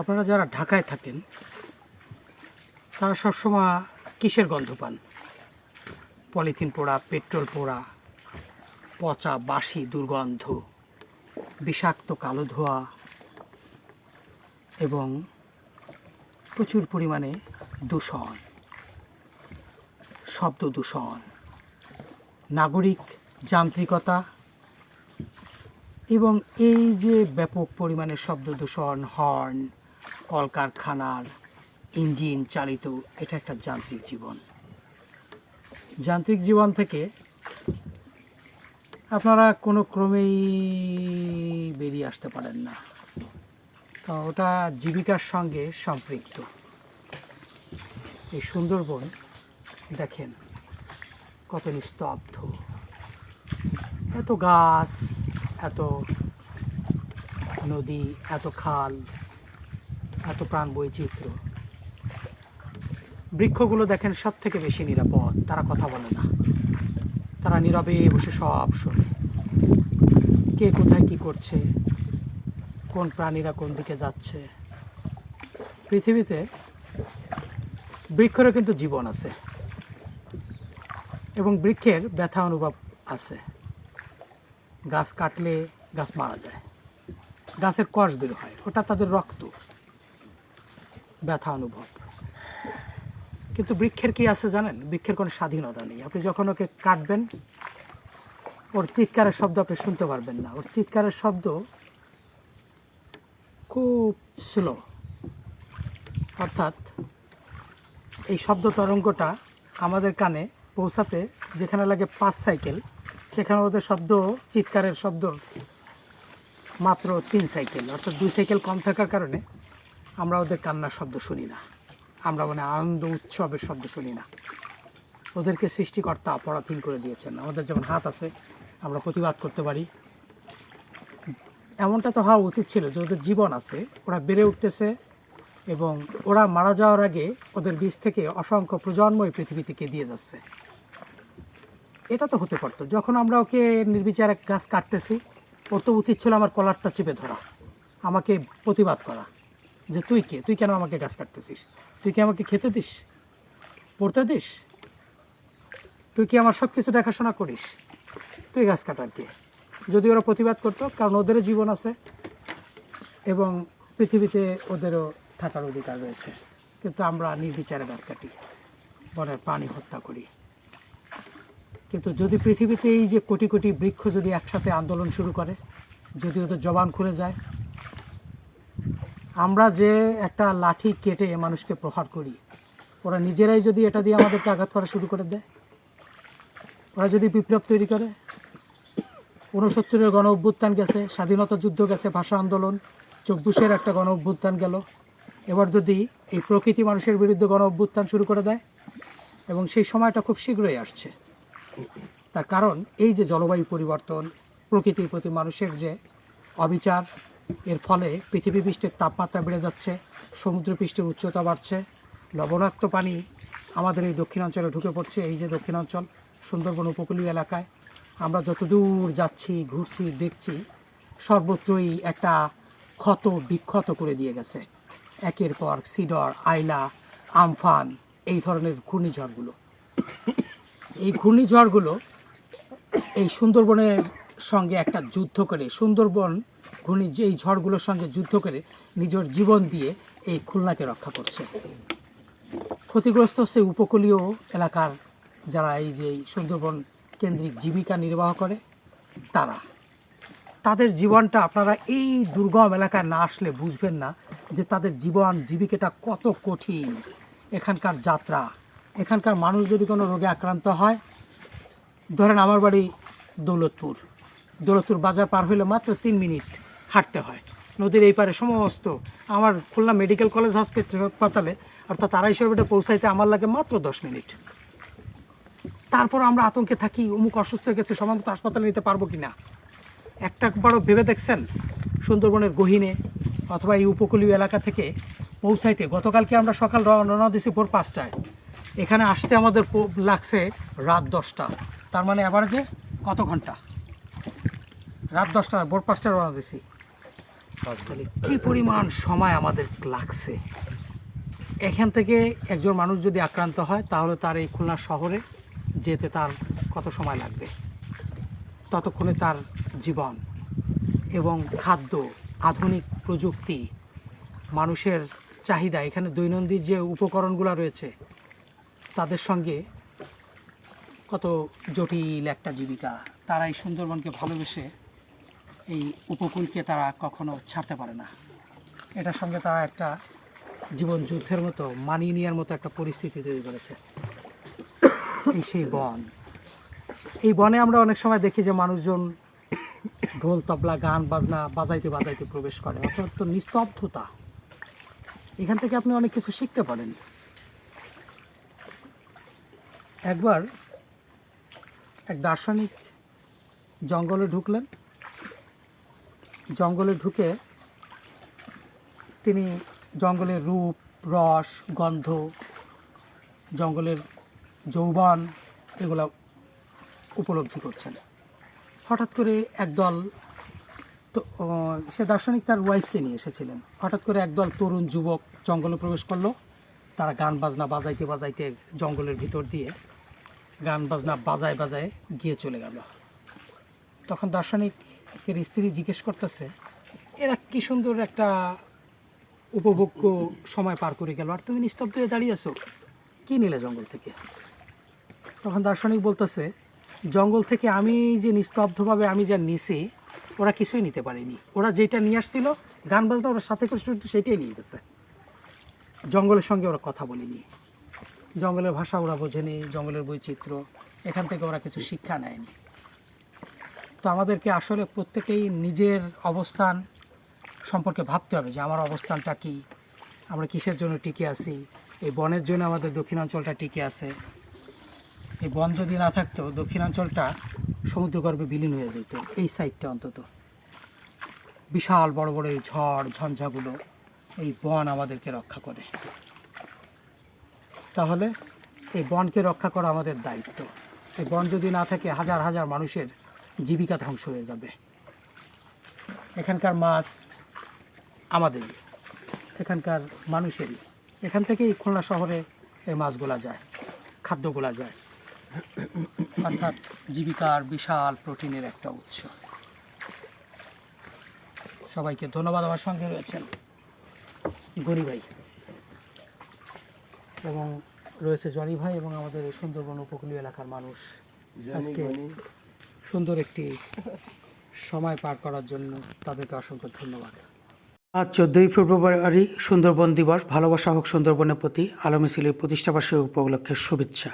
আপনারা যারা ঢাকায় থাকেন, তারা সবসময় কিসের গন্ধ পান? পলিথিন পোড়া, পেট্রোল পোড়া, পচা বাসি দুর্গন্ধ, বিষাক্ত কালো ধোয়া এবং প্রচুর পরিমাণে দূষণ, শব্দ দূষণ, নাগরিক যান্ত্রিকতা এবং এই যে ব্যাপক পরিমাণে শব্দ দূষণ, হর্ন কলকারখানার ইঞ্জিন চালিত এটা একটা যান্ত্রিক জীবন। যান্ত্রিক জীবন থেকে আপনারা কোনো ক্রমেই বেরিয়ে আসতে পারেন না। ওটা জীবিকার সঙ্গে সম্পৃক্ত। এই সুন্দরবন, দেখেন কত নিস্তব্ধ। এত গাছ, এত নদী, এত খাল এত প্রাণ বৈচিত্র্য। বৃক্ষগুলো দেখেন সব থেকে বেশি নিরাপদ, তারা কথা বলে না। তারা নীরবে বসে সব শোনে। কে কোথায় কি করছে? কোন প্রাণীরা কোন দিকে যাচ্ছে? পৃথিবীতে বৃক্ষেরও কিন্তু জীবন আছে। এবং বৃক্ষের ব্যথা অনুভব আছে। গাছ কাটলে গাছ মারা যায়। গাছের কষ বের হয়, ওটা তাদের রক্ত। ব্যথা অনুভব। কিন্তু বৃক্ষের কি আছে জানেন? বৃক্ষের কোনো স্বাধীনতা নেই। আপনি যখন ওকে কাটবেন, ওর চিৎকারের শব্দ আপনি শুনতে পারবেন না। ওর চিৎকারের শব্দ খুব স্লো অর্থাৎ এই শব্দ তরঙ্গটা আমাদের কানে পৌঁছাতে যেখানে লাগে পাঁচ সাইকেল সেখানে ওদের শব্দ, চিৎকারের শব্দ মাত্র তিন সাইকেল অর্থাৎ দুই সাইকেল কম থাকার কারণে আমরা ওদের কান্নার শব্দ শুনি না। আমরা মানে আনন্দ উৎসবের শব্দ শুনি না। ওদেরকে সৃষ্টিকর্তা পরাধীন করে দিয়েছেন। আমাদের যেমন হাত আছে, আমরা প্রতিবাদ করতে পারি। এমনটা তো হওয়া উচিত ছিল যে ওদের জীবন আছে, ওরা বেড়ে উঠতেছে এবং ওরা মারা যাওয়ার আগে ওদের বীজ থেকে অসংখ্য প্রজন্মই পৃথিবী থেকে দিয়ে যাচ্ছে। এটা তো হতে পারতো। যখন আমরা ওকে নির্বিচারে গাছ কাটতেছি, ওর তো উচিত ছিল আমার কলারটা চেপে ধরা, আমাকে প্রতিবাদ করা। যে তুই কে? তুই কেন আমাকে গাছ কাটতেছিস? তুই কি আমাকে খেতে দিস? পড়তে দিস? তুই কি আমার সব কিছু দেখাশোনা করিস? তুই গাছ কাটার কে? যদি ওরা প্রতিবাদ করতো, কারণ ওদেরও জীবন আছে এবং পৃথিবীতে ওদেরও থাকার অধিকার রয়েছে। কিন্তু আমরা নির্বিচারে গাছ কাটি, বনের প্রাণী হত্যা করি। কিন্তু যদি পৃথিবীতে এই যে কোটি কোটি বৃক্ষ যদি একসাথে আন্দোলন শুরু করে, যদি ওদের জবান খুলে যায় আমরা যে একটা লাঠি কেটে মানুষকে প্রহার করি, ওরা নিজেরাই যদি এটা দিয়ে আমাদেরকে আঘাত করা শুরু করে দেয়, ওরা যদি বিপ্লব তৈরি করে, ঊনসত্তরের গণ অভ্যুত্থান গেছে, স্বাধীনতা যুদ্ধ গেছে, ভাষা আন্দোলন, চব্বিশের একটা গণ অভ্যুত্থান গেল, এবার যদি এই প্রকৃতি মানুষের বিরুদ্ধে গণ অভ্যুত্থান শুরু করে দেয়, এবং সেই সময়টা খুব শীঘ্রই আসছে। তার কারণ এই যে জলবায়ু পরিবর্তন, প্রকৃতির প্রতি মানুষের যে অবিচার এর ফলে পৃথিবী পৃষ্ঠের তাপমাত্রা বেড়ে যাচ্ছে সমুদ্র পৃষ্ঠের উচ্চতা বাড়ছে, লবণাক্ত পানি আমাদের এই দক্ষিণাঞ্চলে ঢুকে পড়ছে। এই যে দক্ষিণাঞ্চল, সুন্দরবন উপকূলীয় এলাকায়, আমরা যতদূর যাচ্ছি, ঘুরছি, দেখছি, সর্বত্রই একটা ক্ষত বিক্ষত করে দিয়ে গেছে। একের পর সিডর, আইলা, আমফান, এই ধরনের ঘূর্ণিঝড়গুলো। এই ঘূর্ণিঝড়গুলো এই সুন্দরবনের সঙ্গে একটা যুদ্ধ করে, সুন্দরবন ঘূর্ণি এই ঝড়গুলোর সঙ্গে যুদ্ধ করে নিজের জীবন দিয়ে এই খুলনাকে রক্ষা করছে। ক্ষতিগ্রস্ত হচ্ছে উপকূলীয় এলাকার যারা এই যে সুন্দরবন কেন্দ্রিক জীবিকা নির্বাহ করে, তারা। তাদের জীবনটা আপনারা এই দুর্গম এলাকায় না আসলে বুঝবেন না যে তাদের জীবন জীবিকাটা কত কঠিন। এখানকার যাত্রা, এখানকার মানুষ যদি কোনো রোগে আক্রান্ত হয়, ধরেন আমার বাড়ি দৌলতপুর। দৌলতপুর বাজার পার হইলে মাত্র তিন মিনিট। হাঁটতে হয়। নদীর এই পারে সমস্ত আমার খুলনা মেডিকেল কলেজ হাসপাতালে অর্থাৎ আড়াইশো মিটার পৌঁছাইতে আমার লাগে মাত্র দশ মিনিট। তারপর আমরা আতঙ্কে থাকি, অমুক অসুস্থ হয়ে গেছে সময় মতো হাসপাতালে নিতে পারব কি না একটা বড় ভেবে দেখছেন? সুন্দরবনের গহিনে অথবা এই উপকূলীয় এলাকা থেকে পৌঁছাইতে। গতকালকে আমরা সকাল রওনা দিয়েছি ভোর পাঁচটায়। এখানে আসতে আমাদের লাগছে রাত দশটা। তার মানে অ্যাভারেজে কত ঘণ্টা? রাত দশটা ভোর পাঁচটায় রওনা দিয়েছি। তাহলে কি পরিমাণ সময় আমাদের লাগছে? এখান থেকে একজন মানুষ যদি আক্রান্ত হয়, তাহলে তার এই খুলনা শহরে যেতে তার কত সময় লাগবে? ততক্ষণে তার জীবন এবং খাদ্য, আধুনিক প্রযুক্তি, মানুষের চাহিদা, এখানে দৈনন্দিন যে উপকরণগুলো রয়েছে, তাদের সঙ্গে কত জটিল একটা জীবিকা। তারা এই সুন্দরবনকে ভালোবেসে এই উপকূলকে তারা কখনো ছাড়তে পারে না। এটার সঙ্গে তারা একটা জীবন যুদ্ধের মতো, মানিয়ে নেওয়ার মতো একটা পরিস্থিতি তৈরি করেছে। এই সেই বন। এই বনে আমরা অনেক সময় দেখি যে মানুষজন ঢোল, তবলা, গান, বাজনা বাজাইতে বাজাইতে প্রবেশ করে, অর্থাৎ তো নিস্তব্ধতা। এখান থেকে আপনি অনেক কিছু শিখতে পারেন। একবার এক দার্শনিক জঙ্গলে ঢুকলেন। জঙ্গলে ঢুকে তিনি জঙ্গলের রূপ, রস, গন্ধ, জঙ্গলের যৌবন এগুলো উপলব্ধি করছেন। হঠাৎ করে একদল তো সে দার্শনিক তার ওয়াইফকে নিয়ে এসেছিলেন। হঠাৎ করে একদল তরুণ যুবক জঙ্গলে প্রবেশ করল। তারা গান বাজনা বাজাইতে বাজাইতে জঙ্গলের ভিতর দিয়ে গান বাজনা বাজায় বাজায় গিয়ে চলে গেল। তখন দার্শনিকের স্ত্রী জিজ্ঞেস করতেছে, এরা কি সুন্দর একটা উপভোগ্য সময় পার করে গেল, আর তুমি নিস্তব্ধ হয়ে দাঁড়িয়ে আছো। কী নিলে জঙ্গল থেকে? তখন দার্শনিক বলতেছে, জঙ্গল থেকে আমি যে নিস্তব্ধভাবে আমি যা নিছি, ওরা কিছুই নিতে পারেনি। ওরা যেটা নিয়ে আসছিল, গান বাজনা ওরা সাথে করে শুধু সেটাই নিয়ে গেছে। জঙ্গলের সঙ্গে ওরা কথা বলেনি। জঙ্গলের ভাষা ওরা বোঝেনি, জঙ্গলের বৈচিত্র্য। এখান থেকে ওরা কিছু শিক্ষা নেয়নি। তো আমাদেরকে আসলে প্রত্যেকেই নিজের অবস্থান সম্পর্কে ভাবতে হবে যে আমার অবস্থানটা কি, আমরা কিসের জন্য টিকে আছি, এই বনের জন্য আমাদের দক্ষিণাঞ্চলটা টিকে আছে। এই বন যদি না থাকতো, দক্ষিণাঞ্চলটা সমুদ্রগর্ভে বিলীন হয়ে যেত, এই সাইডটা অন্তত। বিশাল বড় বড় এই ঝড়, ঝঞ্ঝাগুলো এই বন আমাদেরকে রক্ষা করে। তাহলে এই বনকে রক্ষা করা আমাদের দায়িত্ব। এই বন যদি না থাকে, হাজার হাজার মানুষের জীবিকা ধ্বংস হয়ে যাবে। এখানকার মাছ আমাদের এখানকার মানুষেরই। এখান থেকেই খুলনা শহরে এই মাছগুলা যায় খাদ্যগুলা যায়। অর্থাৎ জীবিকার বিশাল প্রোটিনের একটা উৎস। সবাইকে ধন্যবাদ আমার সঙ্গে রয়েছেন গনি ভাই। এবং রয়েছে জনি ভাই এবং আমাদের সুন্দরবন উপকূলীয় এলাকার মানুষ। আজকে সুন্দর একটি সময় পার করার জন্য তাদেরকে অসংখ্য ধন্যবাদ। আজ চোদ্দই ফেব্রুয়ারি সুন্দরবন দিবস, ভালোবাসা হোক সুন্দরবনের প্রতি, আলমী প্রতিষ্ঠাবার্ষিক প্রতিষ্ঠাবার্ষিকী উপলক্ষে শুভেচ্ছা।